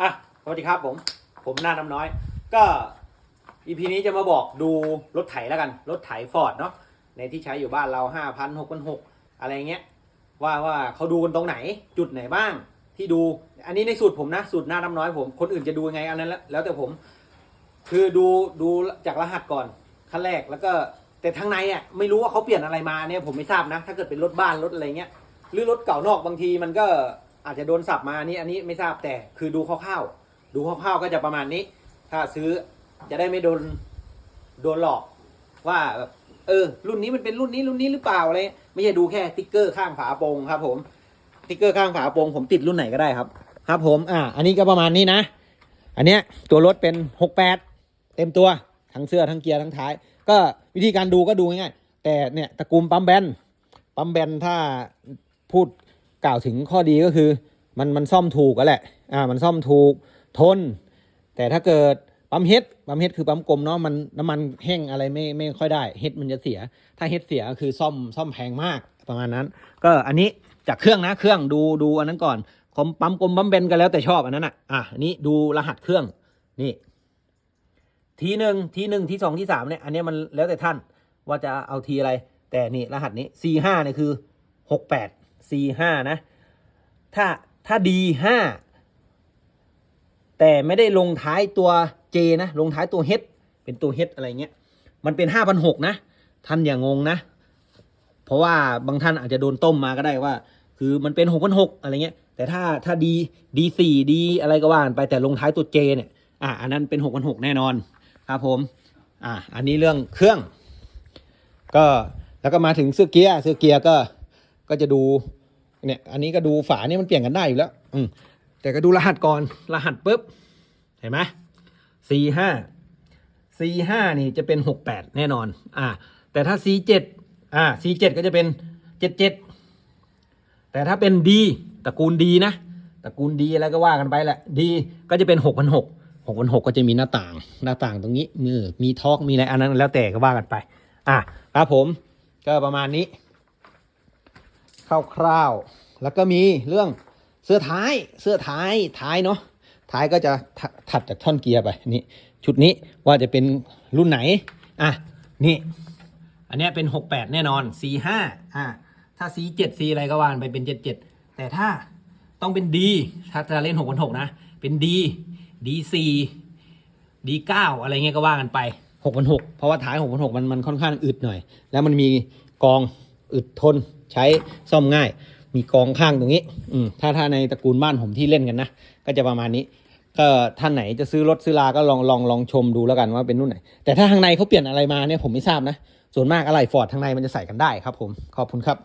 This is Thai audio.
อะสวัสดีครับผม ผมหน้าน้ำน้อย ก็อีพีนี้จะมาบอกดูรถไถแล้วกัน รถไถฟอร์ดเนาะในที่ใช้อยู่บ้านเราห้าพันหกพันหกอะไรเงี้ยว่าว่าเขาดูกันตรงไหนจุดไหนบ้าง ที่ดู อันนี้ในสูตรผมนะ สูตรหน้าน้ำน้อยผม คนอื่นจะดูยังไงอันนั้นแล้วแล้วแต่ผม คือดูดูจากรหัสก่อนขั้นแรกแล้วก็แต่ทางในอะไม่รู้ว่าเขาเปลี่ยนอะไรมาเนี่ยผมไม่ทราบนะ ถ้าเกิดเป็นรถบ้านรถอะไรเงี้ยหรือรถเก่านอกบางทีมันก็ อาจจะโดนสับมาอันนี้อันนี้ไม่ทราบแต่คือดูคร่าวๆดูคร่าวๆก็จะประมาณนี้ ถ้าซื้อจะได้ไม่โดนโดนหลอก ว่าแบบเออ รุ่นนี้มันเป็นรุ่นนี้รุ่นนี้หรือเปล่าอะไรไม่ใช่ดูแค่ติ๊กเกอร์ข้างฝาโปรงครับ ผมติ๊กเกอร์ข้างฝาโปรงผมติดรุ่นไหนก็ได้ครับ ครับ ผม อ่า อันนี้ก็ประมาณนี้นะ อันเนี้ยตัวรถเป็นหกแปดเต็มตัวทั้งเสื้อทั้งเกียร์ทั้งท้าย ก็วิธีการดูก็ดูง่ายๆแต่เนี่ยตระกูลปั๊มแบนปั๊มแบนถ้าพูด กล่าวถึงข้อดีก็คือ มันมันซ่อมถูกก็แหละอ่ามันซ่อมถูกทน แต่ถ้าเกิดปั๊มเฮดปั๊มเฮดคือปั๊มกลมเนาะมันน้ำมันแห้งอะไรไม่ไม่ค่อยได้เฮดมันจะเสีย ถ้าเฮดเสียก็คือซ่อมซ่อมแพงมากประมาณนั้น ก็อันนี้จากเครื่องนะเครื่องดูดูอันนั้นก่อนคอมปั๊มกลมปั๊มเบนก็แล้วแต่ชอบอันนั้นอะอะอันนี้ดูรหัสเครื่องนี่ทีหนึ่งทีหนึ่งทีสองทีสามเนี่ยอันเนี้ยมันแล้วแต่ท่านว่าจะเอาทีอะไร แต่นี่รหัสนี้ C ห้าเนี่ยคือหกแปด C ห้านะ ถ้าถ้า D ห้าแต่ไม่ได้ลงท้ายตัว J นะ ลงท้ายตัว H เป็นตัว H อะไรเงี้ย มันเป็นห้าพันหกนะ ท่านอย่างงงนะ เพราะว่าบางท่านอาจจะโดนต้มมาก็ได้ว่า คือมันเป็นหกพันหกอะไรเงี้ย แต่ถ้าถ้าดีดีสี่ดีอะไรก็ว่ากันไปแต่ลงท้ายตัว J เนี่ย อะอันนั้นเป็นหกพันหกแน่นอนครับผม อะอันนี้เรื่องเครื่อง ก็แล้วก็มาถึงเสื้อเกียร์เสื้อเกียร์ก็ ก็จะดูเนี่ยอันนี้ก็ดูฝาเนี่ยมันเปลี่ยนกันได้อยู่แล้ว อืมแต่ก็ดูรหัสก่อนรหัสปุ๊บ เห็นไหมสี่ห้าสี่ห้านี่จะเป็นหกแปดแน่นอน อ่า แต่ถ้าสี่เจ็ดอ่าสี่เจ็ดก็จะเป็นเจ็ดเจ็ดแต่ถ้าเป็นดีตระกูลดีนะตระกูลดีอะไรก็ว่ากันไปแหละดีก็จะเป็นหกพันหกหกพันหกก็จะมีหน้าต่างหน้าต่างตรงนี้มือมีทอกมีอะไรอันนั้นแล้วแต่ก็ว่ากันไป อะครับผมก็ประมาณนี้ คร่าวๆ แล้วก็มีเรื่องเสื้อท้ายเสื้อท้ายท้ายเนาะท้ายก็จะถถัดจากท่อนเกียร์ไปนี่ชุดนี้ว่าจะเป็นรุ่นไหนอะนี่อันนี้เป็น 68 แน่นอน C5 อะถ้า C7 C อะไรก็ว่านไปเป็น 77 แต่ถ้าต้องเป็น D ถ้าจะเล่น6 6นะ เป็น D D4 D9 อะไรเงี้ยก็ว่ากันไป6 6เพราะว่าท้าย6 6มันมันค่อนข้างอึดหน่อย แล้วมันมีกอง อึดทนใช้ซ่อมง่าย มีกองข้างตรงนี้อืถ้าถ้าในตระกูลบ้านผมที่เล่นกันนะ ก็จะประมาณนี้ ก็ท่านไหนจะซื้อรถซื้อลาก็ลองลองลองชมดูแล้วกันว่าเป็นรุ่นไหน แต่ถ้าทางในเขาเปลี่ยนอะไรมาเนี่ยผมไม่ทราบนะ ส่วนมากอะไรฟอร์ดทางในมันจะใส่กันได้ครับผมขอบคุณครับ